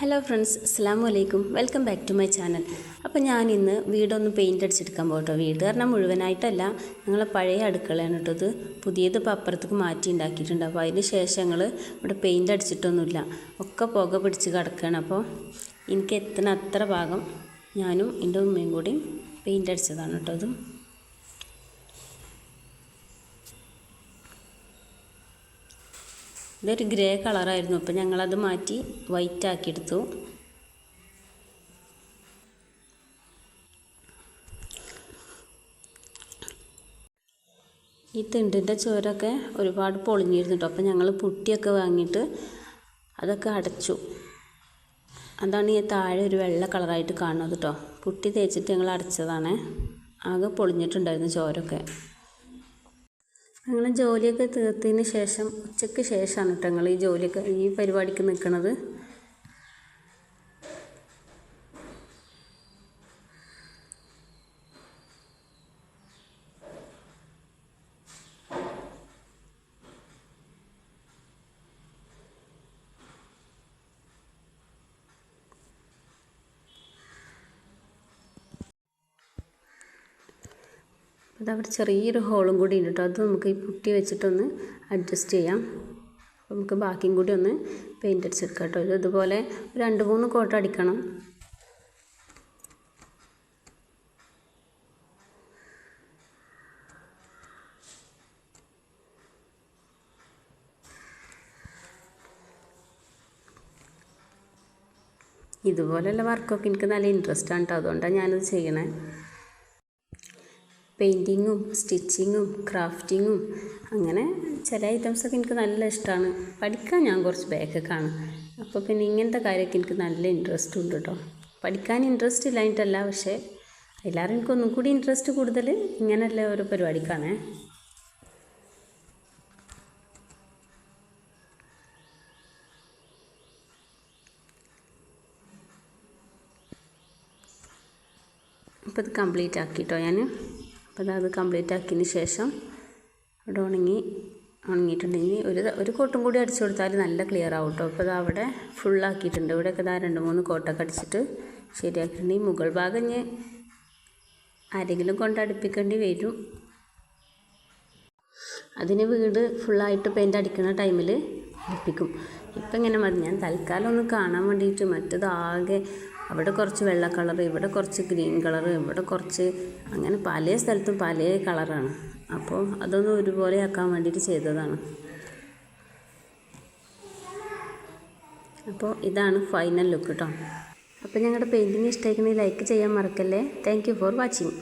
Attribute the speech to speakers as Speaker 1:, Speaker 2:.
Speaker 1: Hello friends അസ്സാം വലൈക്കും welcome back to my channel അപ്പോൾ ഞാൻ ഇന്ന് വീടൊന്ന് പെയിന്റ് അടിച്ചെടുക്കാൻ പോകട്ടോ. വീട് കാരണം മുഴുവനായിട്ടല്ല. ഞങ്ങളെ പഴയ അടുക്കളയാണ് കേട്ടോ പുതിയത് ഇപ്പോൾ അപ്പുറത്തേക്ക് മാറ്റി ഉണ്ടാക്കിയിട്ടുണ്ട്. അപ്പോൾ അതിന് ശേഷം ഞങ്ങൾ ഇവിടെ പെയിന്റ് അടിച്ചിട്ടൊന്നുമില്ല. ഒക്കെ പുക പിടിച്ച് കിടക്കുകയാണ് അപ്പോൾ എനിക്ക് എത്തണ അത്ര ഭാഗം ഞാനും എന്റെ ഉമ്മയും കൂടി പെയിന്റ് അടിച്ചതാണ് കേട്ടോ ഇത്. ഇതൊരു ഗ്രേ കളറായിരുന്നു. അപ്പോൾ ഞങ്ങളത് മാറ്റി വൈറ്റ് ആക്കിയെടുത്തു. ഈ തിണ്ടിന്റെ ചോരൊക്കെ ഒരുപാട് പൊളിഞ്ഞിരുന്നു കേട്ടോ അപ്പോൾ ഞങ്ങൾ പുട്ടിയൊക്കെ വാങ്ങിയിട്ട് അതൊക്കെ അടച്ചു. അതാണ് ഈ താഴെ ഒരു വെള്ള കളറായിട്ട് കാണുന്നത് കേട്ടോ പുട്ടി തേച്ചിട്ട് ഞങ്ങൾ അടച്ചതാണ്. ആകെ പൊളിഞ്ഞിട്ടുണ്ടായിരുന്നു ചോരൊക്കെ. ഞങ്ങൾ ജോലിയൊക്കെ തീർത്തതിന് ശേഷം ഉച്ചയ്ക്ക് ശേഷമാണ് കേട്ടോ ഞങ്ങൾ ഈ ജോലിയൊക്കെ ഈ പരിപാടിക്ക് നിൽക്കുന്നത് അതവിടെ ചെറിയൊരു ഹോളും കൂടി ഉണ്ട് കേട്ടോ. അത് നമുക്ക് ഈ പുട്ടി വെച്ചിട്ടൊന്ന് അഡ്ജസ്റ്റ് ചെയ്യാം. അപ്പോൾ നമുക്ക് ബാക്കിയും കൂടി ഒന്ന് പെയിന്റ് അടിച്ചെടുക്കാം കേട്ടോ. ഇത് ഇതുപോലെ രണ്ട് മൂന്ന് കോട്ട അടിക്കണം. ഇതുപോലെയുള്ള വർക്കൊക്കെ എനിക്ക് നല്ല ഇൻട്രസ്റ്റ് ആണ് കേട്ടോ. അതുകൊണ്ടാണ് ഞാനത് ചെയ്യണേ. പെയിന്റിങ്ങും സ്റ്റിച്ചിങ്ങും ക്രാഫ്റ്റിങ്ങും അങ്ങനെ ചില ഐറ്റംസൊക്കെ എനിക്ക് നല്ല ഇഷ്ടമാണ് പഠിക്കാൻ ഞാൻ കുറച്ച് ബാക്കൊക്കെയാണ് അപ്പോൾ പിന്നെ ഇങ്ങനത്തെ കാര്യമൊക്കെ എനിക്ക് നല്ല ഇൻട്രസ്റ്റ് ഉണ്ട് കേട്ടോ പഠിക്കാൻ ഇൻട്രസ്റ്റ് ഇല്ലായിട്ടല്ല പക്ഷേ എല്ലാവരും എനിക്ക് ഒന്നും കൂടി ഇൻട്രസ്റ്റ് കൂടുതൽ ഇങ്ങനെയുള്ള ഓരോ പരിപാടിക്കാണേ. അപ്പോൾ ഇത് കംപ്ലീറ്റ് ആക്കി കേട്ടോ ഞാൻ അപ്പോൾ അത് കംപ്ലീറ്റ് ആക്കിയതിന് ശേഷം അവിടെ ഉണങ്ങി ഉണങ്ങിയിട്ടുണ്ടെങ്കിൽ ഒരു ഒരു കോട്ടും കൂടി അടിച്ചു കൊടുത്താൽ നല്ല ക്ലിയർ ആവും കേട്ടോ അപ്പോൾ അത് ഫുൾ ആക്കിയിട്ടുണ്ട്. ഇവിടെയൊക്കെ ഇതാ രണ്ട് മൂന്ന് കോട്ടൊക്കെ അടിച്ചിട്ട് ശരിയാക്കിയിട്ടുണ്ടെങ്കിൽ മുകൾ ഭാഗം ഞാൻ ആരെങ്കിലും കൊണ്ട് അടുപ്പിക്കേണ്ടി വരും. അതിന് വീട് ഫുള്ളായിട്ട് പെയിന്റ് അടിക്കുന്ന ടൈമിൽ അടുപ്പിക്കും ഇപ്പം ഇങ്ങനെ മതി. ഞാൻ തൽക്കാലം ഒന്ന് കാണാൻ വേണ്ടിയിട്ട് മറ്റത് ആകെ അവിടെ കുറച്ച് വെള്ള കളർ ഇവിടെ കുറച്ച് ഗ്രീൻ കളർ ഇവിടെ കുറച്ച് അങ്ങനെ പല സ്ഥലത്തും പല കളറാണ്. അപ്പോൾ അതൊന്ന് ഒരുപോലെ ആക്കാൻ വേണ്ടിയിട്ട് ചെയ്തതാണ്. അപ്പോൾ ഇതാണ് ഫൈനൽ ലുക്ക് കേട്ടോ അപ്പോൾ ഞങ്ങളുടെ പെയിന്റിങ് ഇഷ്ടമായിരിക്കണമെങ്കിൽ ലൈക്ക് ചെയ്യാൻ മറക്കല്ലേ. Thank for watching.